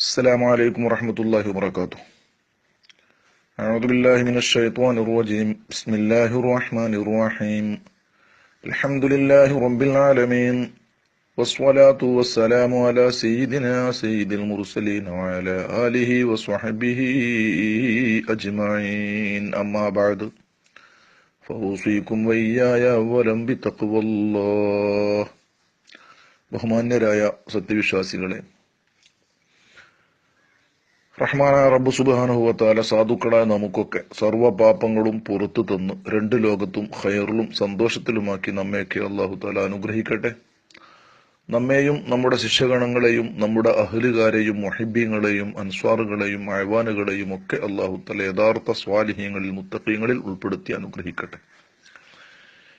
السلام عليكم ورحمة الله وبركاته أعوذ بالله من الشيطان الرجيم بسم الله الرحمن الرحيم الحمد لله رب العالمين والصلاة والسلام على سيدنا سيد المرسلين وعلى آله وصحبه أجمعين أما بعد فأوصيكم وإياي أولا بتقوى الله ബഹുമാന്യരായ സത്യവിശ്വാസികളെ റഹ്മാന റബ്ബ് സുബാനുഭവത്താല സാധുക്കളായ നമുക്കൊക്കെ സർവ പാപങ്ങളും പുറത്തു തന്ന്. രണ്ട് ലോകത്തും ഹയറിലും സന്തോഷത്തിലുമാക്കി നമ്മയൊക്കെ അള്ളാഹു താല അനുഗ്രഹിക്കട്ടെ. നമ്മെയും നമ്മുടെ ശിഷ്യഗണങ്ങളെയും നമ്മുടെ അഹലുകാരെയും മൊഹിബീങ്ങളെയും അൻസ്വാറുകളെയും അയവാനുകളെയും ഒക്കെ അള്ളാഹു തല യഥാർത്ഥ സ്വാലിഹ്യങ്ങളിൽ മുത്തക്കീങ്ങളിൽ ഉൾപ്പെടുത്തി അനുഗ്രഹിക്കട്ടെ.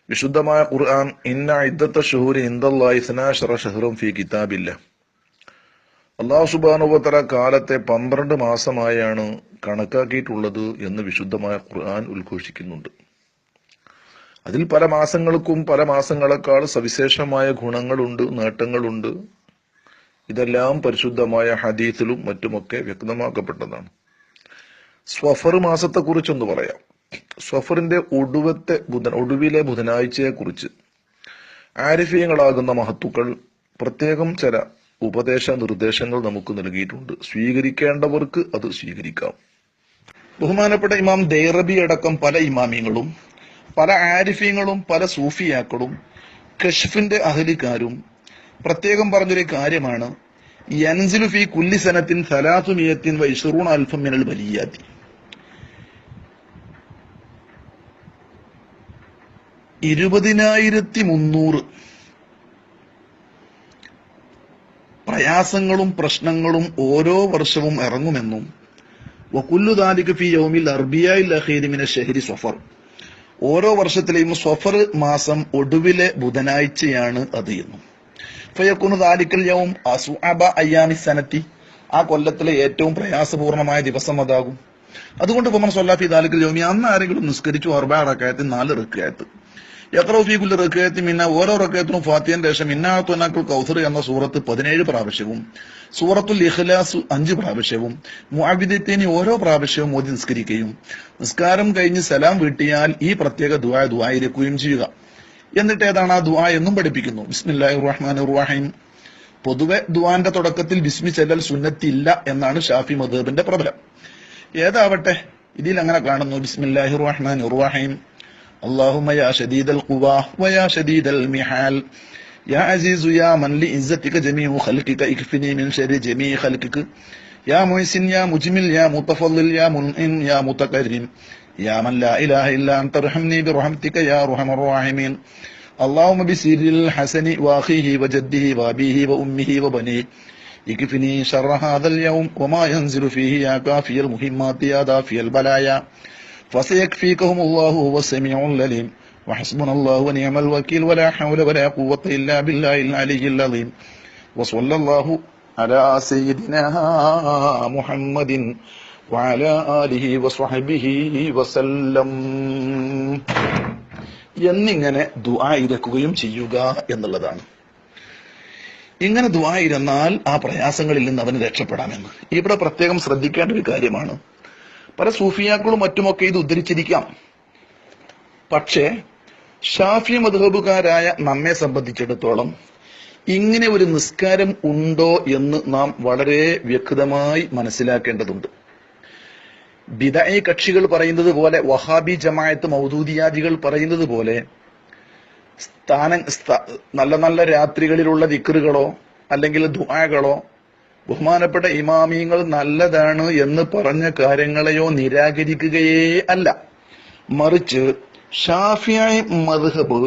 വിശുദ്ധമായ ഖുർആൻ ഇന്ന ഇദ്ദത്ത ഷുഹൂര് ഇന്ദല്ലാഹി സനാശറ ഷഹറും ഫി കിതാബില്ല അള്ളാഹു സുബാനുവത്തല കാലത്തെ പന്ത്രണ്ട് മാസമായാണ് കണക്കാക്കിയിട്ടുള്ളത് എന്ന് വിശുദ്ധമായ ഖുർആൻ ഉദ്ഘോഷിക്കുന്നുണ്ട്. അതിൽ പല മാസങ്ങൾക്കും പല മാസങ്ങളെക്കാൾ സവിശേഷമായ ഗുണങ്ങളുണ്ട് നേട്ടങ്ങളുണ്ട്. ഇതെല്ലാം പരിശുദ്ധമായ ഹദീസിലും മറ്റുമൊക്കെ വ്യക്തമാക്കപ്പെട്ടതാണ്. സ്വഫർ മാസത്തെക്കുറിച്ചൊന്ന് പറയാം. സ്വഫറിന്റെ ഒടുവത്തെ ബുധൻ ഒടുവിലെ ബുധനാഴ്ചയെ കുറിച്ച് ആരിഫീയങ്ങളാകുന്ന മഹത്തുക്കൾ പ്രത്യേകം ചില ഉപദേശ നിർദ്ദേശങ്ങൾ നമുക്ക് നൽകിയിട്ടുണ്ട്. സ്വീകരിക്കേണ്ടവർക്ക് അത് സ്വീകരിക്കാം. ബഹുമാനപ്പെട്ട ഇമാം ദൈറബി അടക്കം പല ഇമാമിയങ്ങളും പല ആരിഫീങ്ങളും പല സൂഫിയാക്കളും കഷ്ഫിന്റെ അഹലിക്കാരും പ്രത്യേകം പറഞ്ഞൊരു കാര്യമാണ്. യൻസിലു ഫി കുല്ലി സനത്തിൻ സലാസുമിയത്തിൻ വൈഷറൂൺ അൽഫം മിനൽ ഇരുപതിനായിരത്തി മുന്നൂറ് പ്രയാസങ്ങളും പ്രശ്നങ്ങളും ഓരോ വർഷവും ഇറങ്ങുമെന്നും വക്കുല്ലു ദാലിക ഫി യൗമിൽ അർബിയായിൽ മിന ഷെഹരി സഫർ. ഓരോ വർഷത്തിലെയും സഫർ മാസം ഒടുവിലെ ബുധനാഴ്ചയാണ് അത് എന്നും. ഫയക്കുന്നു ദാലിക്കൽ യൗം അസുഅബ അയ്യാമി സനത്തി. ആ കൊല്ലത്തിലെ ഏറ്റവും പ്രയാസപൂർണമായ ദിവസം അതാകും. അതുകൊണ്ട് പൊമൻ സൊല്ലാഫി ദാലിക്കൽ യൗമി അന്ന് ആരെങ്കിലും നിസ്കരിച്ചു അർബാടക്കായത്തിൽ നാല് റിക്കായത്ത് യക്രൗഫീഖുൽ റക്കയത്തി മിന്ന ഓരോ റക്കയത്തിനും ഫാത്തിയന്റെ ശേഷം ഇന്നാത്തുനാക്കുൽ കൗസർ എന്ന സൂറത്ത് പതിനേഴ് പ്രാവശ്യവും സൂറത്തുൽ ഇഖ്ലാസ് അഞ്ച് പ്രാവശ്യവും മുഅബിദത്തിന് ഓരോ പ്രാവശ്യവും മോദി നിസ്കരിക്കുകയും നിസ്കാരം കഴിഞ്ഞ് സലാം വീട്ടിയാൽ ഈ പ്രത്യേക ദുആ ദുആയിരിക്കുകയും ചെയ്യുക. എന്നിട്ട് ഏതാണ് ആ ദുആ എന്നും പഠിപ്പിക്കുന്നു. ബിസ്മില്ലാഹിർ റഹ്മാനിർ റഹീം. പൊതുവെ ദുആന്റെ തുടക്കത്തിൽ ബിസ്മി ചെല്ലൽ സുന്നത്തില്ല എന്നാണ് ഷാഫി മദബിന്റെ പ്രബലം. ഏതാവട്ടെ? ഇതിൽ അങ്ങനെ കാണുന്നു. ബിസ്മില്ലാഹിർ റഹ്മാനിർ റഹീം. اللهم يا شديد القوى ويا شديد المحال يا عزيز يا من لعزتك جميع خلقك اكفني من شر جميع خلقك يا محسن يا مجمل يا متفضل يا منعم يا متكرم يا من لا اله الا انت ارحمني برحمتك يا ارحم الراحمين اللهم بسر الحسن واخيه وجده وابيه وامه وبنيه اكفني شر هذا اليوم وما ينزل فيه يا كافي المهمات يا دافي البلايا فسيكفيكهم الله هو السميع العليم وحسبنا الله ونعم الوكيل ولا حول ولا قوة إلا بالله العلي العظيم وصلى الله على سيدنا محمد وعلى آله وصحبه وسلم എന്നിങ്ങനെ ദുആയിരക്കുകയും ചെയ്യുക എന്നുള്ളതാണ് ഇങ്ങനെ ദുആയിരുന്നാൽ ആ പ്രയാസങ്ങളിൽ നിന്ന് അവന് രക്ഷപ്പെടാമെന്ന് ഇവിടെ പ്രത്യേകം ശ്രദ്ധിക്കേണ്ട ഒരു കാര്യമാണ് പല സൂഫിയാക്കളും മറ്റുമൊക്കെ ഇത് ഉദ്ധരിച്ചിരിക്കാം. പക്ഷേ ഷാഫി മധുഹബുകാരായ നമ്മെ സംബന്ധിച്ചിടത്തോളം ഇങ്ങനെ ഒരു നിസ്കാരം ഉണ്ടോ എന്ന് നാം വളരെ വ്യക്തമായി മനസ്സിലാക്കേണ്ടതുണ്ട്. ബിദായി കക്ഷികൾ പറയുന്നത് പോലെ വഹാബി ജമായത്ത് മൗദൂദിയാദികൾ പറയുന്നത് പോലെ സ്ഥാന നല്ല നല്ല രാത്രികളിലുള്ള ദിക്കറുകളോ അല്ലെങ്കിൽ ദുആകളോ ബഹുമാനപ്പെട്ട ഇമാമിയങ്ങൾ നല്ലതാണ് എന്ന് പറഞ്ഞ കാര്യങ്ങളെയോ നിരാകരിക്കുകയേ അല്ല. മറിച്ച് ഷാഫിയായി മദ്ഹബ്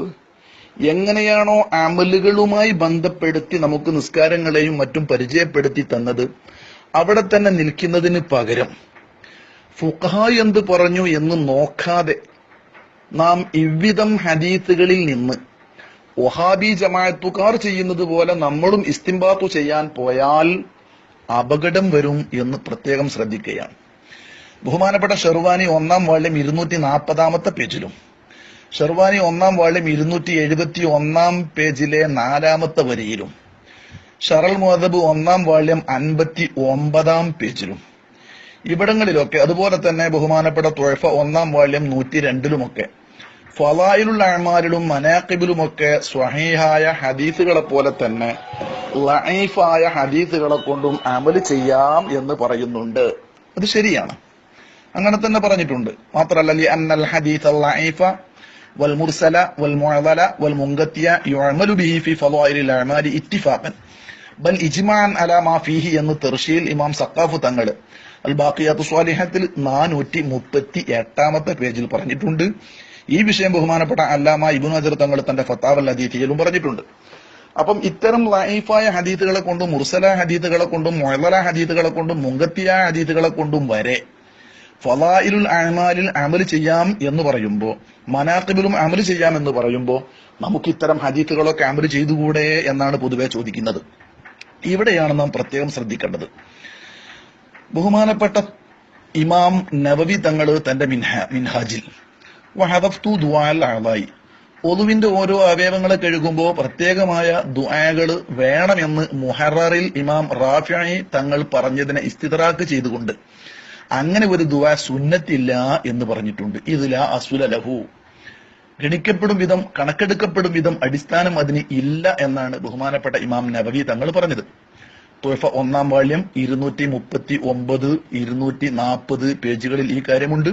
എങ്ങനെയാണോ അമലുകളുമായി ബന്ധപ്പെടുത്തി നമുക്ക് നിസ്കാരങ്ങളെയും മറ്റും പരിചയപ്പെടുത്തി തന്നത് അവിടെ തന്നെ നിൽക്കുന്നതിന് പകരം ഫുഖഹ എന്ത് പറഞ്ഞു എന്ന് നോക്കാതെ നാം ഇவ்விധം ഹദീത്തുകളിൽ നിന്ന് വഹാബി ജമാഅത്തുകാർ ചെയ്യുന്നത് പോലെ നമ്മളും ഇസ്തിംബാത്തു ചെയ്യാൻ പോയാൽ അപകടം വരും എന്ന് പ്രത്യേകം ശ്രദ്ധിക്കുകയാണ്. ബഹുമാനപ്പെട്ട ഷെർവാനി ഒന്നാം വാള്യം ഇരുന്നൂറ്റി നാൽപ്പതാമത്തെ പേജിലും ഷെർവാനി ഒന്നാം വാള്യം ഇരുന്നൂറ്റി എഴുപത്തി ഒന്നാം പേജിലെ നാലാമത്തെ വരിയിലും ഷറൽ മുഹദബ് ഒന്നാം വാള്യം അൻപത്തി ഒമ്പതാം പേജിലും ഇവിടങ്ങളിലൊക്കെ അതുപോലെ തന്നെ ബഹുമാനപ്പെട്ട തുഴഫ ഒന്നാം വാള്യം നൂറ്റി രണ്ടിലുമൊക്കെ ഫലായിലുള്ള അഴമാരിലും മനാക്കിബിലുമൊക്കെ സ്വഹീഹായ ഹദീസുകളെ പോലെ തന്നെ ലൈഫായ ഹദീസുകളെ കൊണ്ടും അമൽ ചെയ്യാം എന്ന് പറയുന്നുണ്ട്. അത് ശരിയാണ്. അങ്ങനെ തന്നെ പറഞ്ഞിട്ടുണ്ട്. മാത്രല്ല അന്നൽ ഹദീസ് ലൈഫ വൽ മുർസല വൽ മുഅദല വൽ മുങ്കത്തിയ യുഅമലു ബിഹി ഫി ഫളായിലിൽ അഅമാലി ഇത്തിഫാഖൻ. ബൽ ഇജ്മാൻ അലാ മാ ഫീഹി എന്ന് തെർഷീൽ ഇമാം സക്കാഫു തങ്ങൾ അൽ ബാഖിയാത്തു സ്വാലിഹത്തിൽ നാനൂറ്റി മുപ്പത്തി എട്ടാമത്തെ പേജിൽ പറഞ്ഞിട്ടുണ്ട്. ഈ വിഷയം ബഹുമാനപ്പെട്ട അല്ലാമ ഇബ്നു അജർ തങ്ങൾ തന്റെ ഫത്താവൽ ഹദീഥിയിലും പറഞ്ഞിട്ടുണ്ട്. അപ്പം ഇത്തരം ലൈഫായ ഹദീത്തുകളെ കൊണ്ടും മുർസല ഹദീത്തുകളെ കൊണ്ടും മൊയലല ഹദീത്തുകളെ കൊണ്ടും മുങ്കത്തിയായ ഹദീത്തുകളെ കൊണ്ടും വരെ ഫലായിലുൽ അഹ്മാലിൽ അമൽ ചെയ്യാം എന്ന് പറയുമ്പോൾ മനാക്കിബിലും അമൽ ചെയ്യാം എന്ന് പറയുമ്പോൾ നമുക്ക് ഇത്തരം ഹദീത്തുകളൊക്കെ അമൽ ചെയ്തുകൂടെ എന്നാണ് പൊതുവെ ചോദിക്കുന്നത്. ഇവിടെയാണ് നാം പ്രത്യേകം ശ്രദ്ധിക്കേണ്ടത്. ബഹുമാനപ്പെട്ട ഇമാം നവവി തങ്ങൾ തന്റെ മിൻഹ മിൻഹാജിൽ വഹദഫ്തു ദുആൽ ഒതുവിന്റെ ഓരോ അവയവങ്ങളെ കഴുകുമ്പോൾ പ്രത്യേകമായ ദുആകൾ വേണമെന്ന് മുഹററിൽ ഇമാം റാഫിയായി തങ്ങൾ പറഞ്ഞതിനെ ഇസ്തിതറാക്ക് ചെയ്തുകൊണ്ട് അങ്ങനെ ഒരു ദുആ സുന്നത്തില്ല എന്ന് പറഞ്ഞിട്ടുണ്ട്. ഇതില അസുല ലഹു. ഗണിക്കപ്പെടും വിധം കണക്കെടുക്കപ്പെടും വിധം അടിസ്ഥാനം അതിന് ഇല്ല എന്നാണ് ബഹുമാനപ്പെട്ട ഇമാം നബവി തങ്ങൾ പറഞ്ഞത്. തോഫ ഒന്നാം വാള്യം ഇരുന്നൂറ്റി മുപ്പത്തി ഒമ്പത് ഇരുന്നൂറ്റി നാൽപ്പത് പേജുകളിൽ ഈ കാര്യമുണ്ട്.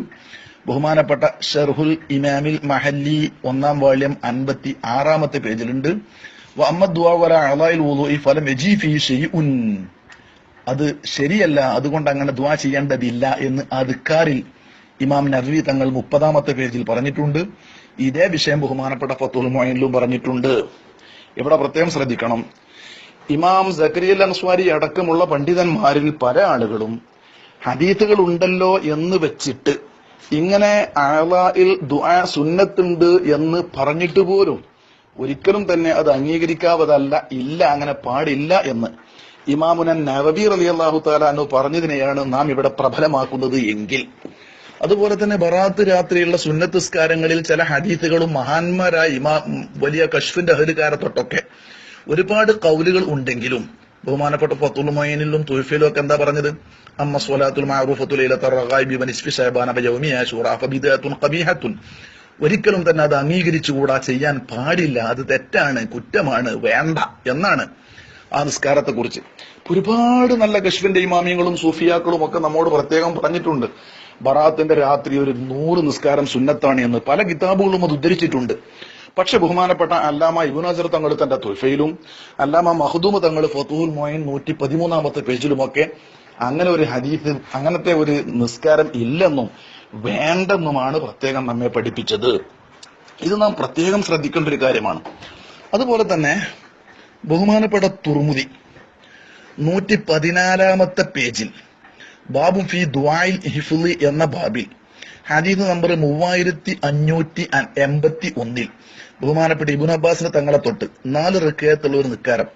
ബഹുമാനപ്പെട്ട ഷെർഹുൽ ഇമാമിൽ മഹല്ലി ഒന്നാം വാള്യം അൻപത്തി ആറാമത്തെ പേജിലുണ്ട്. ഫലം അത് ശരിയല്ല അതുകൊണ്ട് അങ്ങനെ ദുവാ ചെയ്യേണ്ടതില്ല എന്ന് അതുക്കാരിൽ ഇമാം നബി തങ്ങൾ മുപ്പതാമത്തെ പേജിൽ പറഞ്ഞിട്ടുണ്ട്. ഇതേ വിഷയം ബഹുമാനപ്പെട്ട ഫത്തുൽ മൊയിനിലും പറഞ്ഞിട്ടുണ്ട്. ഇവിടെ പ്രത്യേകം ശ്രദ്ധിക്കണം. ഇമാം സക്രിയൽ അൻസ്വാരി അടക്കമുള്ള പണ്ഡിതന്മാരിൽ പല ആളുകളും ഹദീത്തുകൾ ഉണ്ടല്ലോ എന്ന് വെച്ചിട്ട് ഇങ്ങനെ ആളായിൽ ദുആ സുന്നത്തുണ്ട് എന്ന് പറഞ്ഞിട്ട് പോലും ഒരിക്കലും തന്നെ അത് അംഗീകരിക്കാവതല്ല ഇല്ല അങ്ങനെ പാടില്ല എന്ന്. ഇമാമുനൻ നവബീർ അലി അള്ളാഹു താലാനു പറഞ്ഞതിനെയാണ് നാം ഇവിടെ പ്രബലമാക്കുന്നത് എങ്കിൽ. അതുപോലെ തന്നെ ബറാത്ത് രാത്രിയുള്ള സുന്നത്തിസ്കാരങ്ങളിൽ ചില ഹദീസുകളും മഹാന്മാരായ ഇമാ വലിയ കശ്ഫിന്റെ അഹലുകാരത്തൊട്ടൊക്കെ ഒരുപാട് കൗലുകൾ ഉണ്ടെങ്കിലും ബഹുമാനപ്പെട്ട ഫത്തുൽ മൊയ്നിലും തുൽഫിലും ഒക്കെ എന്താ പറഞ്ഞത്? അമ്മ സ്വലാത്തുൽ ഒരിക്കലും തന്നെ അത് അംഗീകരിച്ചുകൂടാ ചെയ്യാൻ പാടില്ല. അത് തെറ്റാണ് കുറ്റമാണ് വേണ്ട എന്നാണ് ആ നിസ്കാരത്തെ കുറിച്ച് ഒരുപാട് നല്ല കശ്മിന്റെ ഇമാമിയങ്ങളും സൂഫിയാക്കളും ഒക്കെ നമ്മോട് പ്രത്യേകം പറഞ്ഞിട്ടുണ്ട്. ബറാത്തിന്റെ രാത്രി ഒരു നൂറ് നിസ്കാരം സുന്നത്താണ് എന്ന്. പല കിതാബുകളും അത് ഉദ്ധരിച്ചിട്ടുണ്ട്. പക്ഷെ ബഹുമാനപ്പെട്ട അല്ലാമ ഇബുനാസർ തങ്ങൾ തന്റെ തുൽഫയിലും അല്ലാമ മഹദൂമ് തങ്ങൾ ഫത്തുഹുൽ മോയിൻ നൂറ്റി പതിമൂന്നാമത്തെ പേജിലുമൊക്കെ അങ്ങനെ ഒരു ഹദീസ് അങ്ങനത്തെ ഒരു നിസ്കാരം ഇല്ലെന്നും വേണ്ടെന്നുമാണ് പ്രത്യേകം നമ്മെ പഠിപ്പിച്ചത്. ഇത് നാം പ്രത്യേകം ശ്രദ്ധിക്കേണ്ട ഒരു കാര്യമാണ്. അതുപോലെ തന്നെ ബഹുമാനപ്പെട്ട തുർമുദി നൂറ്റി പതിനാലാമത്തെ പേജിൽ ബാബു ഫി ദ്വായിൽ ഹിഫുലി എന്ന ബാബിൽ ഹദീദ് നമ്പർ മൂവായിരത്തി അഞ്ഞൂറ്റി എൺപത്തി ഒന്നിൽ. ബഹുമാനപ്പെട്ട ഇബുൻ അബ്ബാസിന് തങ്ങളെ തൊട്ട് നാല് റിക്കയത്തുള്ള ഒരു നിസ്കാരം.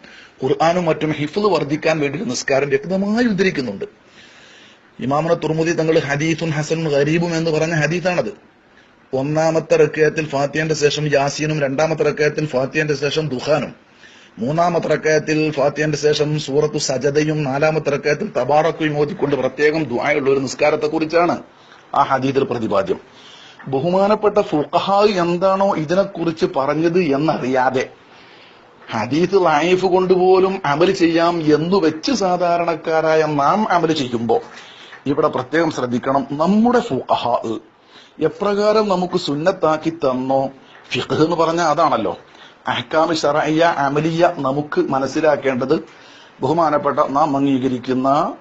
ഖുർആാനും മറ്റും ഹിഫുൽ വർദ്ധിക്കാൻ വേണ്ടി നിസ്കാരം വ്യക്തമായി ഉദ്ധരിക്കുന്നുണ്ട്. ഇമാമന തുർമുദി തങ്ങൾ ഹദീസുൻ ഹസൻ ഗരീബും എന്ന് പറഞ്ഞ ഹദീസാണത്. ഒന്നാമത്തെ റക്കയത്തിൽ ഫാത്തിയന്റെ ശേഷം യാസീനും രണ്ടാമത്തെ റക്കയത്തിൽ ഫാത്തിയന്റെ ശേഷം ദുഹാനും മൂന്നാമത്തെ റക്കയത്തിൽ ഫാത്തിയന്റെ ശേഷം സൂറത്തു സജതയും നാലാമത്തെ റക്കയത്തിൽ തബാറക്കും ഓതിക്കൊണ്ട് പ്രത്യേകം ദുആയുള്ള ഒരു നിസ്കാരത്തെ കുറിച്ചാണ് ആ ഹദീദിൽ പ്രതിപാദ്യം. ബഹുമാനപ്പെട്ട ഫുഖഹ എന്താണോ ഇതിനെക്കുറിച്ച് പറഞ്ഞത് എന്നറിയാതെ ഹദീസ് ലൈഫ് കൊണ്ടുപോലും അമൽ ചെയ്യാം എന്ന് വെച്ച് സാധാരണക്കാരായ നാം അമൽ ചെയ്യുമ്പോൾ ഇവിടെ പ്രത്യേകം ശ്രദ്ധിക്കണം. നമ്മുടെ ഫുഖഹ എപ്രകാരം നമുക്ക് സുന്നത്താക്കി തന്നോ? ഫിഖ് എന്ന് പറഞ്ഞാൽ അതാണല്ലോ. അഹ്കാമി ഷറയ്യ അമലിയ നമുക്ക് മനസ്സിലാക്കേണ്ടത് ബഹുമാനപ്പെട്ട നാം അംഗീകരിക്കുന്ന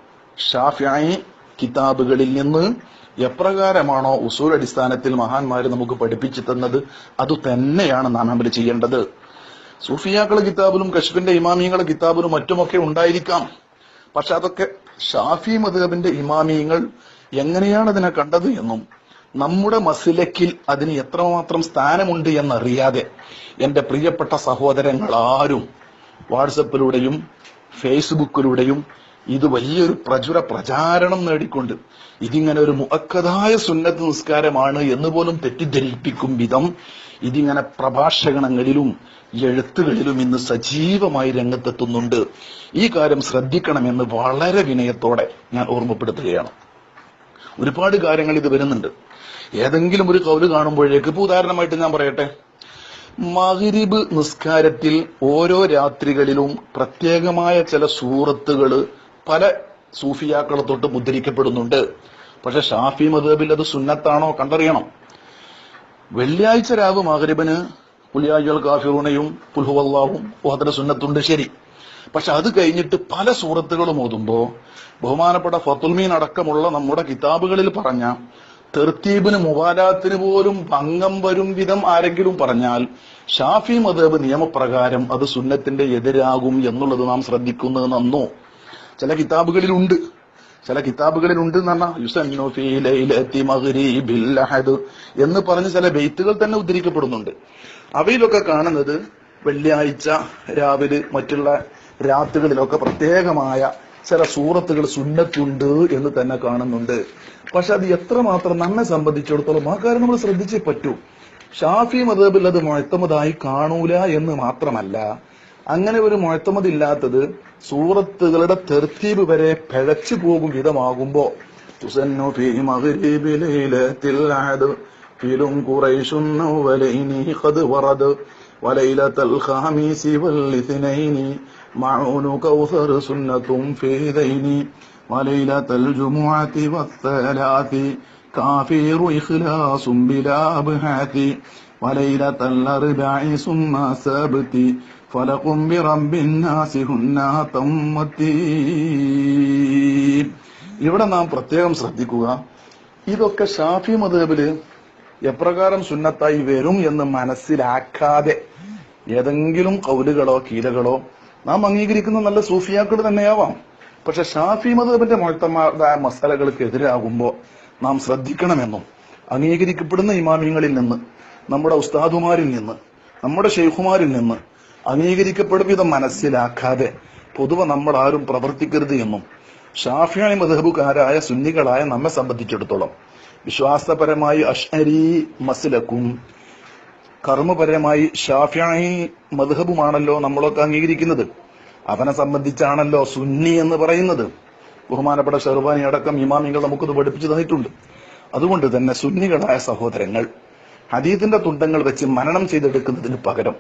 ഷാഫിയായി കിതാബുകളിൽ നിന്ന് എപ്രകാരമാണോ ഉസൂൽ അടിസ്ഥാനത്തിൽ മഹാന്മാർ നമുക്ക് പഠിപ്പിച്ചു തന്നത് അത് തന്നെയാണ് നാം അമൽ ചെയ്യേണ്ടത്. സൂഫിയാക്കളെ കിതാബിലും കശ്മിന്റെ ഇമാമിയങ്ങളെ കിതാബിലും മറ്റുമൊക്കെ ഉണ്ടായിരിക്കാം. പക്ഷെ അതൊക്കെ ഷാഫി മധുഹബിന്റെ ഇമാമിയങ്ങൾ എങ്ങനെയാണ് അതിനെ കണ്ടത് എന്നും നമ്മുടെ മസിലക്കിൽ അതിന് എത്രമാത്രം സ്ഥാനമുണ്ട് എന്നറിയാതെ എന്റെ പ്രിയപ്പെട്ട സഹോദരങ്ങൾ ആരും വാട്സപ്പിലൂടെയും ഫേസ്ബുക്കിലൂടെയും ഇത് വലിയൊരു പ്രചുര പ്രചാരണം നേടിക്കൊണ്ട് ഇതിങ്ങനെ ഒരു മുഖക്കഥായ സുന്നത്ത് നിസ്കാരമാണ് എന്ന് പോലും തെറ്റിദ്ധരിപ്പിക്കും വിധം ഇതിങ്ങനെ പ്രഭാഷകണങ്ങളിലും എഴുത്തുകളിലും ഇന്ന് സജീവമായി രംഗത്തെത്തുന്നുണ്ട്. ഈ കാര്യം ശ്രദ്ധിക്കണമെന്ന് വളരെ വിനയത്തോടെ ഞാൻ ഓർമ്മപ്പെടുത്തുകയാണ്. ഒരുപാട് കാര്യങ്ങൾ ഇത് വരുന്നുണ്ട്. ഏതെങ്കിലും ഒരു കൗൽ കാണുമ്പോഴേക്ക് ഇപ്പൊ ഉദാഹരണമായിട്ട് ഞാൻ പറയട്ടെ മഗ്രിബ് നിസ്കാരത്തിൽ ഓരോ രാത്രികളിലും പ്രത്യേകമായ ചില സൂറത്തുകൾ പല സൂഫിയാക്കളെ തൊട്ട് മുദ്രിക്കപ്പെടുന്നുണ്ട്. പക്ഷെ ഷാഫി മദബിൽ അത് സുന്നത്താണോ കണ്ടറിയണം. വെള്ളിയാഴ്ച രാവ് മഹരിബന് പുലിയാജൽ കാഫിറൂണയും പുൽഹുവല്ലാവും അതിന്റെ സുന്നത്തുണ്ട് ശരി. പക്ഷെ അത് കഴിഞ്ഞിട്ട് പല സൂറത്തുകളും ഓതുമ്പോ ബഹുമാനപ്പെട്ട ഫത്തുൽമീൻ അടക്കമുള്ള നമ്മുടെ കിതാബുകളിൽ പറഞ്ഞ തെർത്തീബിന് മുവാലാത്തിന് പോലും ഭംഗം വരും വിധം ആരെങ്കിലും പറഞ്ഞാൽ ഷാഫി മദബ് നിയമപ്രകാരം അത് സുന്നത്തിന്റെ എതിരാകും എന്നുള്ളത് നാം ശ്രദ്ധിക്കുന്നത് നന്നോ? ചില കിതാബുകളിലുണ്ട്. ചില കിതാബുകളിലുണ്ട് എന്ന് പറഞ്ഞാൽ എന്ന് പറഞ്ഞ് ചില ബെയ്ത്തുകൾ തന്നെ ഉദ്ധരിക്കപ്പെടുന്നുണ്ട്. അവയിലൊക്കെ കാണുന്നത് വെള്ളിയാഴ്ച രാവിലെ മറ്റുള്ള രാത്രികളിലൊക്കെ പ്രത്യേകമായ ചില സൂറത്തുകൾ സുന്നത്തുണ്ട് എന്ന് തന്നെ കാണുന്നുണ്ട്. പക്ഷെ അത് എത്രമാത്രം നമ്മെ സംബന്ധിച്ചിടത്തോളം ആ കാര്യം നമ്മൾ ശ്രദ്ധിച്ചേ പറ്റൂ. ഷാഫി മതബിൽ അത് മുഴത്തമതായി കാണൂല എന്ന് മാത്രമല്ല അങ്ങനെ ഒരു മുഴത്തമതില്ലാത്തത് സൂറത്തുകളുടെ തെർത്തീപ് വരെ പിഴച്ചു പോകും വിധമാകുമ്പോ. തുസന്നു ഫീ മഗ്രീബിലൈലത്തിൽ അദ് ഫിലും ഖദ് വൽ ഫീ ജുമുഅതി ഇഖ്ലാസും സബ്തി. فلق برب الناس هن تمتي ഇവിടെ നാം പ്രത്യേകം ശ്രദ്ധിക്കുക ഇതൊക്കെ ഷാഫി മതബില് എപ്രകാരം സുന്നത്തായി വരും എന്ന് മനസ്സിലാക്കാതെ ഏതെങ്കിലും കൗലുകളോ കീലകളോ നാം അംഗീകരിക്കുന്ന നല്ല സൂഫിയാക്കൾ തന്നെയാവാം പക്ഷെ ഷാഫി മതബിന്റെ മുഴത്തമാരായ മസാലകൾക്ക് എതിരാകുമ്പോൾ നാം ശ്രദ്ധിക്കണമെന്നും അംഗീകരിക്കപ്പെടുന്ന ഇമാമിയങ്ങളിൽ നിന്ന് നമ്മുടെ ഉസ്താദുമാരിൽ നിന്ന് നമ്മുടെ ഷെയ്ഖുമാരിൽ നിന്ന് അംഗീകരിക്കപ്പെടും വിധം മനസ്സിലാക്കാതെ പൊതുവെ നമ്മൾ ആരും പ്രവർത്തിക്കരുത് എന്നും ഷാഫിയാണി മധബുകാരായ സുന്നികളായ നമ്മെ സംബന്ധിച്ചിടത്തോളം വിശ്വാസപരമായി അഷ്അരി മസിലക്കും കർമ്മപരമായി ഷാഫിയായി മധുഹബുമാണല്ലോ നമ്മളൊക്കെ അംഗീകരിക്കുന്നത്. അവനെ സംബന്ധിച്ചാണല്ലോ സുന്നി എന്ന് പറയുന്നത്. ബഹുമാനപ്പെട്ട ഷർബാനി അടക്കം ഇമാമികൾ നമുക്കത് പഠിപ്പിച്ചു തന്നിട്ടുണ്ട്. അതുകൊണ്ട് തന്നെ സുന്നികളായ സഹോദരങ്ങൾ ഹദീദിന്റെ തുണ്ടങ്ങൾ വെച്ച് മരണം ചെയ്തെടുക്കുന്നതിന് പകരം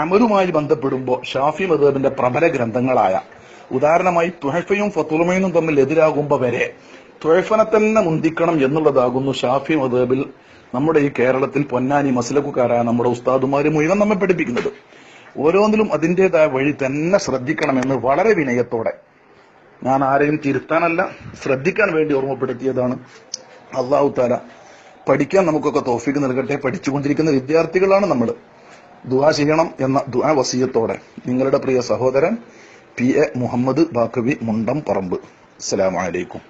അമലുമായി ബന്ധപ്പെടുമ്പോൾ ഷാഫി മദബിന്റെ പ്രബല ഗ്രന്ഥങ്ങളായ ഉദാഹരണമായി തുഹഫയും ഫത്തുലമയും തമ്മിൽ എതിരാകുമ്പോൾ വരെ തുഹഫനെ തന്നെ മുന്തിക്കണം എന്നുള്ളതാകുന്നു ഷാഫി മദബിൽ നമ്മുടെ ഈ കേരളത്തിൽ പൊന്നാനി മസലക്കുകാരായ നമ്മുടെ ഉസ്താദുമാര് മുഴുവൻ നമ്മെ പഠിപ്പിക്കുന്നത്. ഓരോന്നിലും അതിന്റെതായ വഴി തന്നെ ശ്രദ്ധിക്കണമെന്ന് വളരെ വിനയത്തോടെ ഞാൻ ആരെയും തിരുത്താനല്ല ശ്രദ്ധിക്കാൻ വേണ്ടി ഓർമ്മപ്പെടുത്തിയതാണ്. അള്ളാഹു താല പഠിക്കാൻ നമുക്കൊക്കെ തോഫിക്ക് നൽകട്ടെ പഠിച്ചുകൊണ്ടിരിക്കുന്ന വിദ്യാർത്ഥികളാണ് നമ്മൾ ദുആ ചെയ്യണം എന്ന ദുആ വസീയത്തോടെ നിങ്ങളുടെ പ്രിയ സഹോദരൻ പി എ മുഹമ്മദ് ബാക്കവി മുണ്ടം പറമ്പ്. അസ്സലാമു അലൈക്കും.